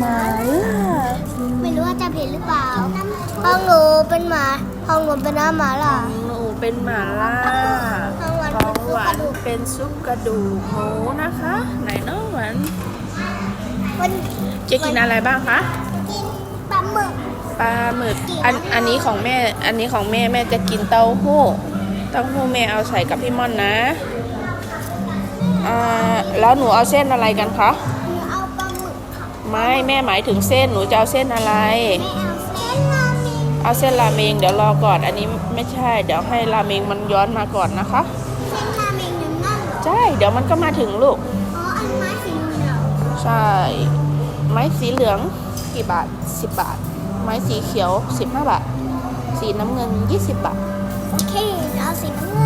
หมาไม่รู้ว่าจะเผินหรือเปล่าห้องหนูเป็นหมาห้องหนูเป็นหน้าหมาล่ะหนูเป็นหมาล่าของหวานเป็นซุปกระดูกหมูนะคะ ไหนเนาะหวานจะกินอะไรบ้างคะกินปลาหมึกปลาหมึกอันอันนี้ของแม่อันนี้ของแม่แม่จะกินเต้าหู้เต้าหู้แม่เอาใส่กับพี่ม่อนนะอ่าแล้วหนูเอาเส้นอะไรกันคะ ไม่แม่หมายถึงเส้นหนูจะเอาเส้นอะไรไม่เอาเส้นราเมงเอาเส้นราเมงเดี๋ยวรอก่อนอันนี้ไม่ใช่ เดี๋ยวให้ราเมงมันย้อนมาก่อนนะคะเส้นราเมงอยู่นั่นเหรอใช่ เดี๋ยวมันก็มาถึงลูกอ๋ออันไม้สีเหลืองใช่ ไม้สีเหลืองกี่บาท 10 บาท ไม้สีเขียว 15 บาท สีน้ำเงิน 20 บาท โอเคเอาสีน้ำเงินไป